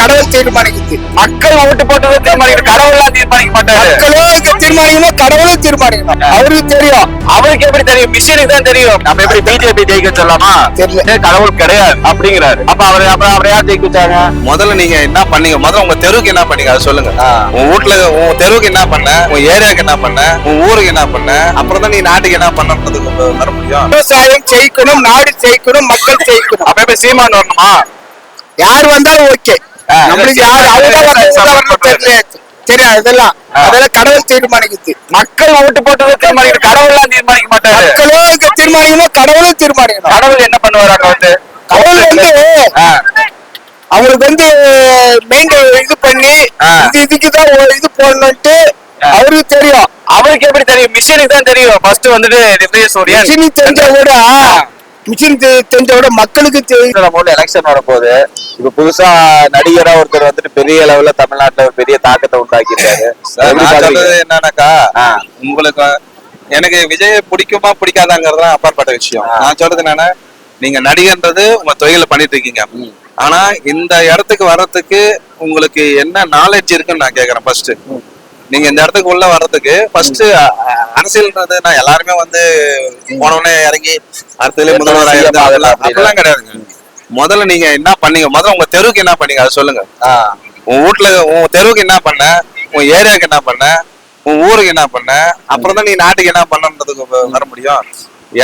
கடவுள் தீர்மானிக்குது. மக்கள் ஓட்டு போட்டதை தீர்மானிக்கிற கடவுள்லாம் தீர்மானிக்க மாட்டாரு. மக்களும் இங்க தீர்மானிக்கணும் கடவுளும் தீர்மானிக்கணும். அவருக்கு தெரியும். அவருக்கு எப்படி தெரியும்? மிஷினுக்கு தான் தெரியும். நம்ம எப்படி பிஜேபி ஜெயிக்க சொல்லலாமா? தெரியல. கடவுள் கிடையாது அப்படிங்கிறாரு. அப்ப அவர் அப்புறம் அவரை யார் ஜெயிக்க வச்சாங்க முதல்ல நீங்க என்ன பண்ணீங்க? முதல்ல உங்க தெருவுக்கு என்ன பண்ணீங்க? அதை சொல்லுங்க. உன் வீட்டுல உன் தெருவுக்கு என்ன பண்ண? உன் ஏரியாக்கு என்ன பண்ண? உன் ஊருக்கு என்ன பண்ண? அப்புறம் தான் நீ நாட்டுக்கு என்ன பண்ணன்றதுக்கு வர முடியும். விவசாயம் ஜெயிக்கணும் நாடு ஜெயிக்கணும் மக்கள் ஜெயிக்கணும். அப்ப எப்படி சீமான் வரணுமா? யார் வந்தாலும் ஓகே. நம்மளுக்கு யார் அவங்க தெரியாது இதெல்லாம் அதெல்லாம் கடவுள் தீர்மானிக்குது. மக்கள் ஓட்டு போட்டதை தீர்மானிக்கிற கடவுள்லாம் தீர்மானிக்க மாட்டாரு. மக்களும் தீர்மானிக்கணும் கடவுளும் தீர்மானிக்கணும். கடவுள் என்ன பண்ணுவாரு அங்க வந்து? கடவுள் வந்து அவங்களுக்கு வந்து மெயின் இது பண்ணி. இது இதுக்கு தான் இது போடணும்ட்டு அவருக்கு தெரியும். அவருக்கு எப்படி தெரியும்? மிஷினுக்கு தான் தெரியும். ஃபர்ஸ்ட் வந்துட்டு தெரிஞ்ச விட மிஷின் தெரிஞ்ச விட மக்களுக்கு தெரியும் எலெக்ஷன் வரப்போகுது. இப்ப புதுசா நடிகரா ஒருத்தர் வந்துட்டு பெரிய லெவல்ல தமிழ்நாட்டுல ஒரு பெரிய தாக்கத்தை உண்டாக்கிட்டாரு சார், நான் சொல்றது என்னன்னாக்கா. உங்களுக்கு எனக்கு விஜய் பிடிக்குமா பிடிக்காதாங்கிறதுலாம் அப்பாற்பட்ட விஷயம். நான் சொல்றது என்னன்னா நீங்க நடிகன்றது உங்க தொழில பண்ணிட்டு இருக்கீங்க ஆனா இந்த இடத்துக்கு வர்றதுக்கு உங்களுக்கு என்ன நாலேஜ் இருக்குன்னு நான் கேக்குறேன் ஃபர்ஸ்ட் நீங்க இந்த இடத்துக்கு உள்ள வர்றதுக்கு ஃபர்ஸ்ட் அரசியல்ன்றது நான் எல்லாருமே வந்து போனவனே இறங்கி அடுத்ததுல முதல்வர் அதெல்லாம் கிடையாதுங்க. முதல்ல நீங்க என்ன பண்ணீங்க? முதல்ல உங்க தெருவுக்கு என்ன பண்ணீங்க? அதை சொல்லுங்க. உன் வீட்டுல உன் தெருவுக்கு என்ன பண்ண? உன் ஏரியாவுக்கு என்ன பண்ண? உன் ஊருக்கு என்ன பண்ண? அப்புறம் தான் நீ நாட்டுக்கு என்ன பண்ணன்றதுக்கு வர முடியும்.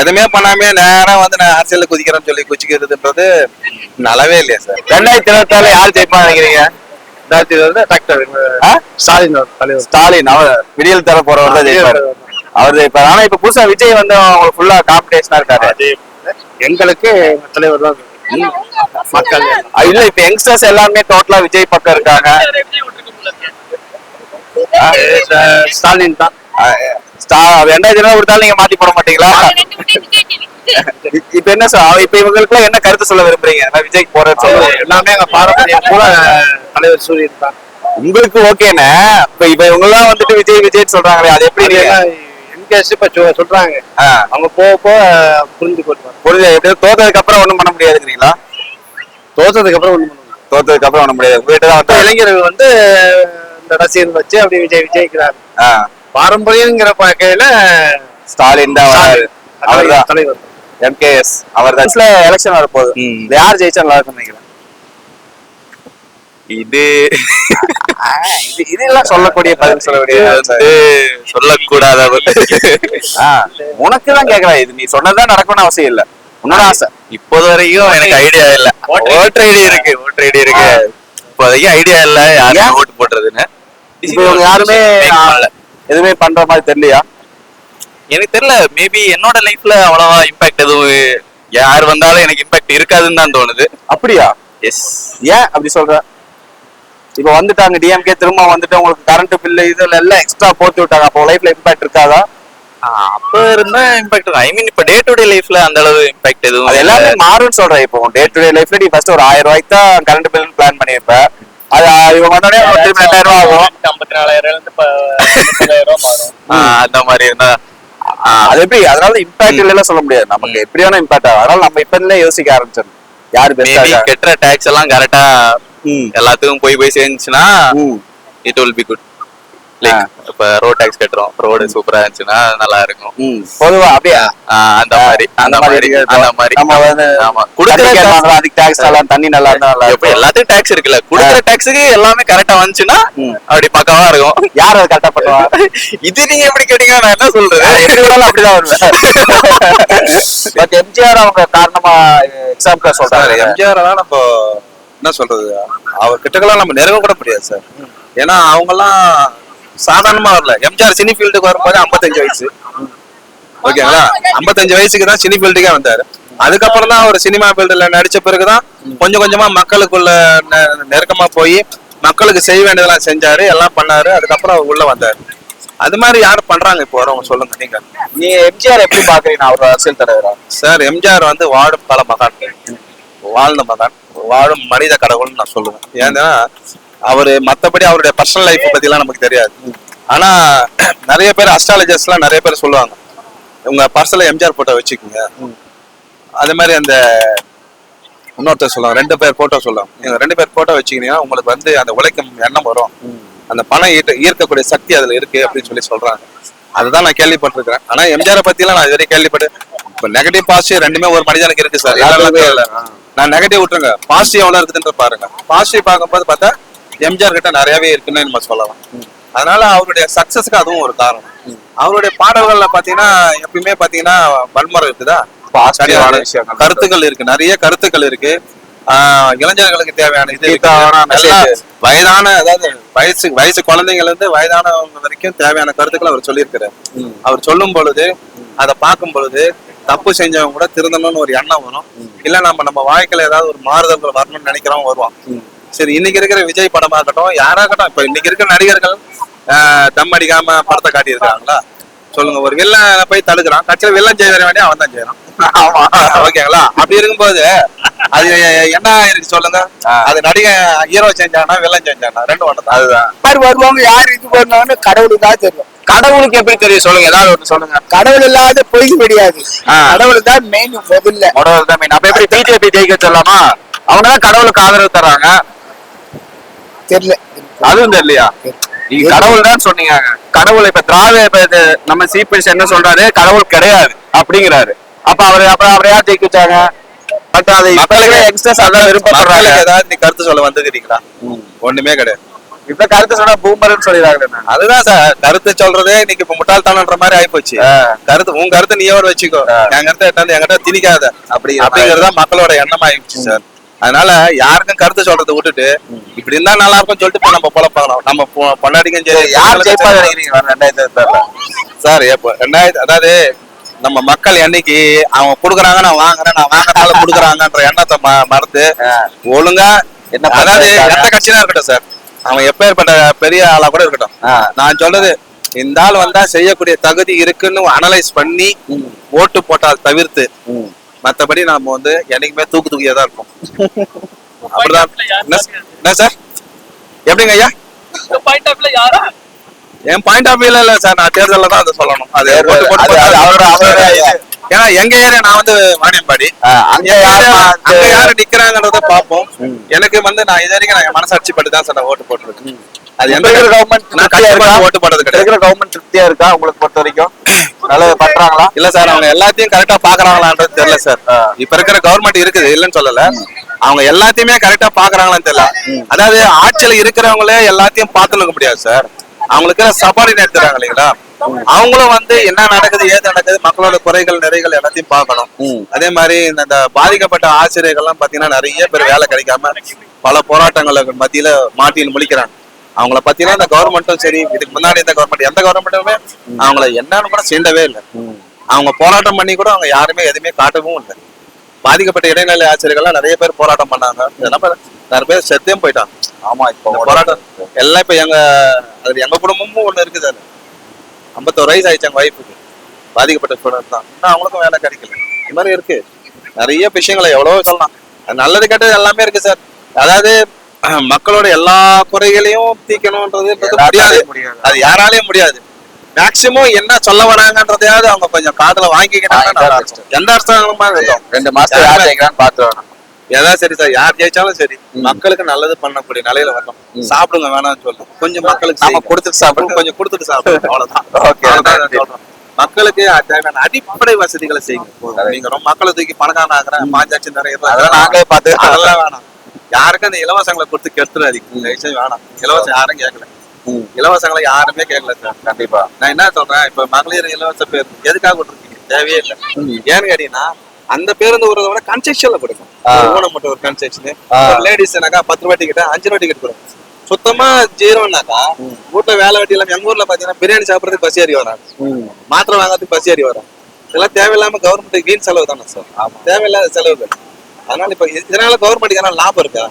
எதுவுமே பண்ணாமே நேரா வந்து நான் அரசியல்ல குதிக்கிறேன்னு சொல்லி குதிக்கிறதுன்றது நல்லாவே இல்லையா சார்? ரெண்டாயிரத்தி இருபத்தி ஆறுல யார் ஜெயிப்பா நினைக்கிறீங்க? ஸ்டாலின் அவர் தலைவர். ஸ்டாலின் அவர் விடியல் தர போறவர் தான் ஜெயிப்பாரு. அவர் ஜெயிப்பாரு ஆனா இப்ப புதுசா விஜய் வந்து அவங்களுக்கு ஃபுல்லா காம்படிஷனா இருக்காரு. எங்களுக்கு எங்க தலைவர் தான் மக்கள். இல்ல இப்ப யங்ஸ்டர்ஸ் எல்லாமே டோட்டலா விஜய் பக்கம் இருக்காங்க. ஸ்டாலின் தான். ரெண்டாயிரத்தி கொடுத்தாலும் நீங்க மாத்தி போட மாட்டீங்களா? இப்ப என்ன சார் இப்ப இவங்களுக்கு என்ன கருத்து சொல்ல விரும்புறீங்க? நான் விஜய்க்கு போறேன்னு சொல்லுவேன் எல்லாமே எங்க பாரம்பரியம் கூட தலைவர் சூரியன் தான். உங்களுக்கு ஓகேண்ணே. இப்ப இப்ப இவங்க எல்லாம் வந்துட்டு விஜய் விஜய் சொல்றாங்களே அது எப்படி நீங்க என்கேஸ் இப்ப சொல்றாங்க. அவங்க போக போக புரிஞ்சு புரியுது. எப்படி தோத்ததுக்கு அப்புறம் ஒண்ணும் பண்ண முடியாதுங்கிறீங்களா? தோத்ததுக்கு அப்புறம் ஒண்ணு பண்ணுவாங்க தோத்ததுக்கு அப்புறம் ஒண்ணும் முடியாது. உங்ககிட்ட தான் இளைஞர்கள் வந்து இந்த ரசிகர் வச்சு அப்படி விஜய் விஜயிக்கிறார் ஆ, பாரம்பரியங்கிற வகையில ஸ்டாலின் தான் அவர்தான். தலைவர். எம்கேஎஸ் அவர் தான் எலெக்ஷன் வரப்போகுது. யார் ஜெயிச்சா நல்லா இருக்கும்னு நினைக்கிறேன்? இது இது இதெல்லாம் சொல்லக்கூடிய பதில் சொல்லக்கூடிய வந்து சொல்லக்கூடாத ஆ, உனக்கு தான் கேக்குறேன் இது நீ சொன்னதுதான் நடக்கணும்னு அவசியம் இல்ல. உன்னோட ஆசை. இப்போது வரைக்கும் எனக்கு ஐடியா இல்ல. Voter ID. இருக்கு ஓட்டர் ஐடி இருக்கு. இப்போதைக்கு ஐடியா இல்ல. யாரும்? ஓட்டு போடுறதுன்னு? இப்போ இவங்க யாருமே. எதுவுமே பண்ற மாதிரி தெரியலையா? எனக்கு தெரியல. மேபி என்னோட லைஃப்ல அவ்வளவா இம்பாக்ட் எதுவும் யார் வந்தாலும் எனக்கு இம்பாக்ட் இருக்காதுன்னு தான் தோணுது. அப்படியா? எஸ் ஏன் அப்படி சொல்ற? இப்ப வந்துட்டாங்க டிஎம்கே திரும்ப வந்துட்டு உங்களுக்கு கரண்ட் பில்லு இதுல எல்லாம் எக்ஸ்ட்ரா போட்டு விட்டாங்க. அப்போ லைஃப்ல இம்பாக்ட் இருக்காதா? அப்ப இருந்தா இம்பாக்ட் ஐ மீன் இப்ப டே டு டே லைஃப்ல அந்த அளவு இம்பாக்ட் எதுவும் அது எல்லாமே மாறும்னு சொல்றேன். இப்போ டே டு டே லைஃப்ல நீ ஃபர்ஸ்ட் ஒரு ஆயிரம் ரூபாய்க்கு தான் கரண்ட் பில் பிளான் பண்ணியிருப்ப. அது இவங்க வந்தோடனே ஒரு திரும்ப ரெண்டாயிரம் ரூபாய் ஆகும் ஐம்பத்தி நாலாயிரம் இருந்து முப்பதாயிரம் மாறும் ஆஹ் அந்த மாதிரி இருந்தா ஆ, அது எப்படி? அதனால இம்பாக்ட் இல்லைன்னு சொல்ல முடியாது. நமக்கு எப்படியான இம்பாக்ட் ஆகும்? அதனால நம்ம இப்ப இருந்தே யோசிக்க ஆரம்பிச்சிடணும். யாரு பெஸ்டா கெட்டுற டாக்ஸ் எல்லாம் கரெக்டா எல்லாத்துக்கும் போய் போய் சேர்ந்துச்சுன்னா it will be good like இப்ப ரோட் டாக்ஸ் கட்டுறோம். ரோடு சூப்பரா இருந்துச்சுன்னா நல்லா இருக்கும் பொதுவா அப்படியா? ஆஹ் அந்த மாதிரி அந்த மாதிரி அந்த மாதிரி. நம்ம வந்து ஆமா. குடுக்கிற அதுக்கு டாக்ஸ் நல்லா தண்ணி நல்லா இருந்தா நல்லா இப்ப இருக்கும். எல்லாத்துக்கும் டாக்ஸ் இருக்குல்ல. குடுக்குற டாக்ஸுக்கு எல்லாமே கரெக்டா வந்துச்சுன்னா. அப்படி பக்கவா இருக்கும். யார் அதை கரெக்டா பண்ணுவா? இது நீங்க எப்படி கேட்டீங்க நான் என்ன வேணாலும் அப்படிதான் வருவேன். பட் எம்ஜிஆர் அவங்க காரணமா எக்ஸாம்பிளா சார் சொல்றாங்க எம்ஜிஆர் தான் நம்ம என்ன சொல்றது? அவர் கிட்டக்கெல்லாம் நம்ம நெருங்க கூட முடியாது சார். ஏன்னா அவங்க எல்லாம் சாதாரணமா வரல. எம்ஜிஆர் சினி ஃபீல்டுக்கு வரும்போது 55 வயசு. ஓகேங்களா? 55 வயசுக்கு தான் சினி ஃபீல்டுக்கே வந்தாரு. அதுக்கப்புறம் தான் அவர் சினிமா ஃபீல்டுல நடிச்ச பிறகுதான் கொஞ்சம் கொஞ்சமா மக்களுக்குள்ள நெருக்கமா போய் மக்களுக்கு செய்ய வேண்டியதெல்லாம் செஞ்சாரு எல்லாம் பண்ணாரு. அதுக்கப்புறம் அவர் உள்ள வந்தாரு. அது மாதிரி யார் பண்றாங்க இப்போ வரவங்க சொல்லுங்க நீங்க. நீ எம்ஜிஆர் எப்படி பாக்குறீங்க? அவர் அரசியல் தலைவரா? சார் எம்ஜிஆர் வந்து வாழும் பல மகான். வாழ்ந்த மகான். வாழும் மனித கடவுள்னு நான் சொல்லுவேன். ஏன்னா அவரு மத்தபடி அவருடைய பர்சனல் லைஃப் பத்தி எல்லாம் நமக்கு தெரியாது. ஆனா நிறைய பேர் அஸ்ட்ராலஜர்ஸ் எல்லாம் நிறைய பேர் சொல்லுவாங்க. உங்க பர்சனல எம்ஜிஆர் போட்டோ வச்சுக்கோங்க. அதே மாதிரி அந்த இன்னொருத்தர் சொல்லுவாங்க ரெண்டு பேர் போட்டோ சொல்லுவாங்க. நீங்க ரெண்டு பேர் போட்டோ வச்சுக்கிட்டீங்கன்னா உங்களுக்கு வந்து அந்த உழைக்கும் எண்ணம் வரும். அந்த பணம் ஈட்ட ஈர்க்கக்கூடிய சக்தி அதுல இருக்கு அப்படின்னு சொல்லி சொல்றாங்க. அதுதான் நான் கேள்விப்பட்டிருக்கிறேன். ஆனா எம்ஜிஆர் பத்தி எல்லாம் நான் இதுவரை கேள்விப்பட்டு இப்ப நெகட்டிவ் பாசிட்டிவ் ரெண்டுமே ஒரு மனிதனுக்கு இருக்கு சார். நான் நெகட்டிவ் விட்டுருங்க. பாசிட்டிவ் எவ்வளவு இருக்குதுன்ற பாருங்க. பாசிட்டிவ் பார்க்கும்போது பார்த்தா எம்ஜிஆர் கிட்ட நிறையவே இருக்குன்னு நம்ம சொல்லலாம். அதனால அவருடைய சக்சஸ்க்கு அதுவும் ஒரு காரணம். அவருடைய பாடல்கள்ல பாத்தீங்கன்னா எப்பயுமே பாத்தீங்கன்னா வன்முறை இருக்குதா? கருத்துக்கள் இருக்கு. நிறைய கருத்துக்கள் இருக்கு. ஆஹ் இளைஞர்களுக்கு தேவையான இது. வயதான அதாவது வயசு வயசு குழந்தைங்கள்ல இருந்து வயதானவங்க வரைக்கும் தேவையான கருத்துக்கள் அவர் சொல்லியிருக்கிறார். அவர் சொல்லும் பொழுது அதை பார்க்கும் பொழுது தப்பு செஞ்சவங்க கூட திருந்தணும்னு ஒரு எண்ணம் வரும். இல்ல நம்ம நம்ம வாழ்க்கையில ஏதாவது ஒரு மாறுதல்கள் வரணும்னு நினைக்கிறவங்க வருவான். சரி இன்னைக்கு இருக்கிற விஜய் படமா இருக்கட்டும் யாராகட்டும் இப்ப இன்னைக்கு இருக்கிற நடிகர்கள் தம் அடிக்காம படத்தை காட்டியிருக்காங்களா சொல்லுங்க ஒரு வில்லன் போய் தடுக்கிறான். கட்சியில வில்லன் செய்ய வேண்டிய அவன் தான் செய்யறான் ஓகேங்களா? அப்படி இருக்கும்போது அது என்ன இருக்கு சொல்லுங்க? அது நடிகை ஹீரோ செஞ்சானா வில்லன் செஞ்சானா ரெண்டு ஒண்ணு தான். அதுதான். மாதிரி வருவாங்க யார் இது பண்ணுவாங்கன்னு கடவுளுக்கு தான் தெரியும். கடவுளுக்கு எப்படி தெரியும் சொல்லுங்க? ஏதாவது ஒண்ணு சொல்லுங்க. கடவுள் இல்லாத பொய் கிடையாது. கடவுள் தான் மெயின் முதல்ல. உடல் தான் அப்ப எப்படி பிஜேபி ஜெயிக்க சொல்லலாமா அவங்க தான் கடவுளுக்கு ஆதரவு தர்றாங்க. தெரியல. அதுவும் தெரியலையா? நீங்க கடவுள் தான் சொன்னீங்க. கடவுள் இப்ப திராவிட இப்ப இது நம்ம சீஃப் என்ன சொல்றாரு? கடவுள் கிடையாது அப்படிங்கிறாரு. அப்ப அவரு அப்புறம் அவரை யார் ஜெயிக்க வச்சாங்க பட் அது யங்ஸ்டர்ஸ் அதான் விருப்பப்படுறாங்க. ஏதாவது நீ கருத்து சொல்ல வந்துக்கிறீங்களா ஒண்ணுமே கிடையாது. இப்ப கருத்து சொன்னா பூமர்னு சொல்லிடுறாங்க அதுதான் சார். கருத்து சொல்றதே இன்னைக்கு இப்ப முட்டாள்தனன்ற மாதிரி ஆயிப்போச்சு. கருத்து உன் கருத்து நீயோட வச்சுக்கோ? என் கருத்தை எட்டாந்து என்கிட்ட திணிக்காத. அப்படி அப்படிங்கறத மக்களோட எண்ணம் ஆயிடுச்சு சார். அதனால யாருக்கும் கருத்து சொல்றதை விட்டுட்டு இப்படி இருந்தா நல்லா இருக்கும் சொல்லிட்டு இப்ப நம்ம பொழப்பாங்கணும் நம்ம பொண்டாட்டிக்கும் சரி யார் ஜெயிப்பா நினைக்கிறீங்க? ரெண்டாயிரத்தி இருபத்தாறுல சார் எப்போ ரெண்டாயிரத்தி அதாவது நம்ம மக்கள் என்னைக்கு அவங்க குடுக்குறாங்க நான் வாங்குறேன் நான் வாங்குறதால குடுக்குறாங்கன்ற எண்ணத்தை மறந்து ஒழுங்கா என்ன அதாவது எந்த கட்சியா இருக்கட்டும் சார். அவன் எப்பேற்பட்ட பெரிய ஆளா கூட இருக்கட்டும். நான் சொல்றது இந்த ஆள் வந்தா செய்யக்கூடிய தகுதி இருக்குன்னு அனலைஸ் பண்ணி ஓட்டு போட்டால் தவிர்த்து மத்தபடி நாம வந்து என்னைக்குமே தூக்கு தூக்கியா தான் இருப்போம். அப்படிதான். என்ன சார்? எப்படிங்க ஐயா? என் பாயிண்ட் ஆஃப் வியூல இல்ல சார் நான் தேர்தல்ல தான் அதை சொல்லணும். அது அவரோட- அவரோட. ஏன்னா எங்க ஏரியா நான் வந்து வாணியம்பாடி. அங்க யாரு நிக்கிறாங்கன்றத பாப்போம் எனக்கு வந்து நான் இது வரைக்கும் நான் என் மனசாட்சி பட்டு தான் சார் ஓட்டு போட்டுருக்கேன். அது எந்த திருப்தியா இருக்கா? ஓட்டு கிடையாது. இருக்கிற கவர்மெண்ட் திருப்தியா இருக்கா உங்களுக்கு பொறுத்த வரைக்கும்? நல்லது பண்றாங்களா? இல்ல சார் அவங்க எல்லாத்தையும் கரெக்டா பாக்குறாங்களான்றது தெரியல சார். இப்ப இருக்கிற கவர்மெண்ட் இருக்குது இல்லைன்னு சொல்லல. அவங்க எல்லாத்தையுமே கரெக்டா பாக்குறாங்களான்னு தெரியல. அதாவது ஆட்சியில இருக்கிறவங்களே எல்லாத்தையும் பார்த்துக்க முடியாது சார். அவங்களுக்கு சபார்டினேட் தராங்க இல்லைங்களா? அவங்களும் வந்து என்ன நடக்குது ஏது நடக்குது மக்களோட குறைகள் நிறைகள் எல்லாத்தையும் பார்க்கணும். அதே மாதிரி இந்த பாதிக்கப்பட்ட ஆசிரியர்கள்லாம் பாத்தீங்கன்னா நிறைய பேர் வேலை கிடைக்காம பல போராட்டங்களுக்கு மத்தியில மாட்டின்னு முழிக்கிறாங்க. அவங்கள பத்தினா இந்த கவர்மெண்ட்டும் சரி இதுக்கு முன்னாடி இந்த கவர்மெண்ட் எந்த கவர்மெண்ட்டுமே அவங்கள என்னன்னு கூட சீண்டவே இல்லை. அவங்க போராட்டம் பண்ணி கூட அவங்க யாருமே எதுவுமே காட்டவும் இல்லை. பாதிக்கப்பட்ட இடைநிலை ஆசிரியர்கள்லாம் நிறைய பேர் போராட்டம் பண்ணாங்க. இதெல்லாம் நிறைய பேர் செத்தையும் போயிட்டாங்க. ஆமா இப்போ போராட்டம் எல்லாம் இப்ப எங்க அது எங்க குடும்பமும் ஒண்ணு இருக்குது அது ஐம்பத்தோரு வயசு ஆயிடுச்சு எங்க ஒய்ஃபுக்கு பாதிக்கப்பட்ட ஸ்டூடெண்ட் தான். இன்னும் அவங்களுக்கும் வேலை கிடைக்கல. இந்த மாதிரி இருக்கு. நிறைய விஷயங்களை எவ்வளவோ சொல்லலாம். நல்லது கெட்டது எல்லாமே இருக்கு சார். அதாவது மக்களோட எல்லா குறைகளையும் தீக்கணும்ன்றது முடியாது. முடியாது. அது யாராலையும் முடியாது. மேக்சிமம் என்ன சொல்ல வராங்கன்றதையாவது அவங்க கொஞ்சம் காதுல இருக்கும். எந்த அரசாங்கமா ரெண்டு மாசத்துல யார் ஜெயிக்கிறான்னு பாத்துருவாங்க ஏதாவது சரி சார் யார் ஜெயிச்சாலும் சரி மக்களுக்கு நல்லது பண்ணக்கூடிய நிலையில வரணும். சாப்பிடுங்க வேணாம்னு சொல்லணும் கொஞ்சம் மக்களுக்கு நாம செய்யுங்க. கொடுத்துட்டு சாப்பிடுவோம். கொஞ்சம் கொடுத்துட்டு சாப்பிடுங்க அவ்வளவுதான். மக்களுக்கு தேவையான அடிப்படை வசதிகளை செய்யுங்க. நீங்க ரொம்ப மக்களை தூக்கி பணக்காரன் ஆக்குறேன். பாஞ்சாச்சு நிறைய அதெல்லாம் நாங்களே பார்த்து அதெல்லாம் வேணாம். யாருக்கும் அந்த இலவசங்களை கொடுத்து கெடுத்துறாதீங்க. செஞ்சு வேணாம். இலவசம் யாரும் கேட்கல. இலவசங்களை யாருமே கேட்கல சார். கண்டிப்பா. நான் என்ன சொல்றேன்? இப்ப மகளிர் இலவச பேர் எதுக்காக கொடுத்துருக்கீங்க? தேவையே இல்லை. ஏன்னு கேட்டீங்கன்னா அந்த பேருந்து ஒரு விட கன்செக்ஷன்ல கொடுக்கும் ஒரு ஊனம் மட்டும் ஒரு கன்செக்ஷன் லேடிஸ்னாக்கா பத்து ரூபாய் டிக்கெட் அஞ்சு ரூபாய் டிக்கெட் கொடுக்கும் சுத்தமா ஜீரோனாக்கா வீட்டுல வேலை வெட்டி இல்லாம எங்க ஊர்ல பாத்தீங்கன்னா பிரியாணி சாப்பிடறதுக்கு பஸ் ஏறி வராங்க. மாத்திரை வாங்குறதுக்கு பஸ் ஏறி வராங்க. இதெல்லாம் தேவையில்லாம கவர்மெண்ட் வீண் செலவு தானே சார். தேவையில்லாத செலவுகள். அதனால இப்ப இது- இதனால கவர்மெண்ட்டுக்கு என்ன லாபம் இருக்கா?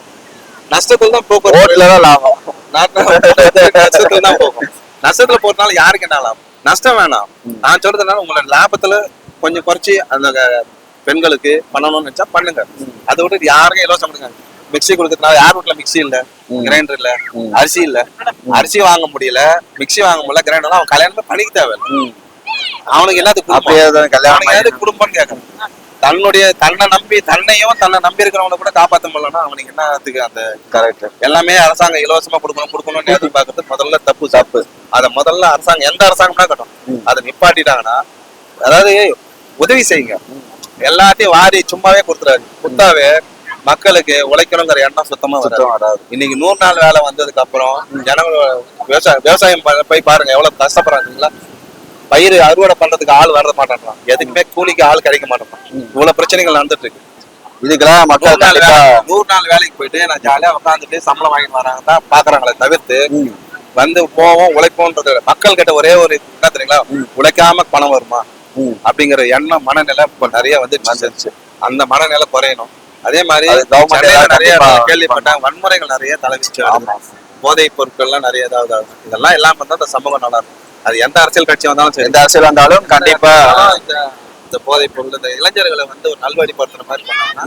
நஷ்டத்துல தான் போக்குவரத்து ஓட்டுல தான் லாபம். நஷ்டத்துல தான் போகும். நஷ்டத்துல போறதுனால யாருக்கு என்ன லாபம்? நஷ்டம் வேணாம். நான் சொல்றதுனால உங்களோட லாபத்துல கொஞ்சம் குறைச்சி அந்த பெண்களுக்கு பண்ணணும்னு நினைச்சா பண்ணுங்க. அதை விட்டு யாருக்கும் இலவசம் கொடுங்க. மிக்ஸி கொடுக்கறதுனால யார் வீட்டுல மிக்ஸி இல்ல? கிரைண்டர் இல்ல? அரிசி இல்ல? அரிசி வாங்க முடியல. மிக்ஸி வாங்க முடியல. கிரைண்டர் அவன் கல்யாணமே பண்ணிக்க தேவையில்ல. அவனுக்கு எல்லாத்துக்கும் குடும்பம்னு கேட்கணும். தன்னுடைய தன்னை நம்பி தன்னையும் தன்னை நம்பி இருக்கிறவங்கள கூட காப்பாத்த முடியலன்னா அவனுக்கு என்னத்துக்கு அந்த கரெக்ட் எல்லாமே அரசாங்கம் இலவசமா கொடுக்கணும் கொடுக்கணும்னு எதிர்பார்க்கறது முதல்ல தப்பு தப்பு. அத முதல்ல அரசாங்கம் எந்த அரசாங்கம்னா கட்டும் அதை நிப்பாட்டிட்டாங்கன்னா அதாவது உதவி செய்யுங்க. எல்லாத்தையும் வாரி சும்மாவே கொடுத்துறாரு. கொடுத்தாவே மக்களுக்கு உழைக்கணுங்கிற எண்ணம் சுத்தமா வராது. இன்னைக்கு நூறு நாள் வேலை வந்ததுக்கு அப்புறம் ஜனங்க விவசாயம் விவசாயம் போய் பாருங்க எவ்வளவு கஷ்டப்படுறாங்களா பயிர் அறுவடை பண்றதுக்கு ஆள் வர மாட்டேன்றான். எதுக்குமே கூலிக்கு ஆள் கிடைக்க மாட்டேன்றான். இவ்வளவு பிரச்சனைகள் நடந்துட்டு இருக்கு இதுக்கெல்லாம் நூறு மக்கள் நூறு நாள் வேலைக்கு போயிட்டு நான் ஜாலியா உட்காந்துட்டு சம்பளம் வாங்கிட்டு வராங்க தான் பாக்குறாங்களே தவிர்த்து. வந்து போவோம் உழைப்போன்றது மக்கள் கிட்ட ஒரே ஒரு என்ன தெரியுங்களா? உழைக்காம பணம் வருமா. அப்படிங்கிற எண்ணம் மனநிலை இப்ப நிறைய வந்து வந்துருச்சு. அந்த மனநிலை குறையணும். அதே மாதிரி நிறைய கேள்விப்பட்டேன் வன்முறைகள் நிறைய தலைவிச்சு போதைப் பொருட்கள்லாம் நிறைய ஏதாவது ஆகுது இதெல்லாம் இல்லாம இருந்தா இந்த சமூகம் நல்லா இருக்கும். அது எந்த அரசியல் கட்சி வந்தாலும் சரி. எந்த அரசியல் வந்தாலும் கண்டிப்பா இந்த போதைப் பொருள் இந்த இளைஞர்களை வந்து ஒரு நல்வழிப்படுத்துற மாதிரி பண்ணாங்கன்னா.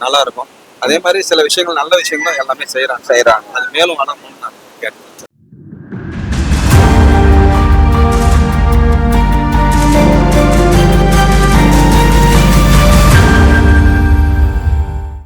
நல்லா இருக்கும். அதே மாதிரி சில விஷயங்கள் நல்ல விஷயங்களும் எல்லாமே செய்யறாங்க செய்யறாங்க அது மேலும் வளரணும்னு நான் கேட்டுக்கிறேன்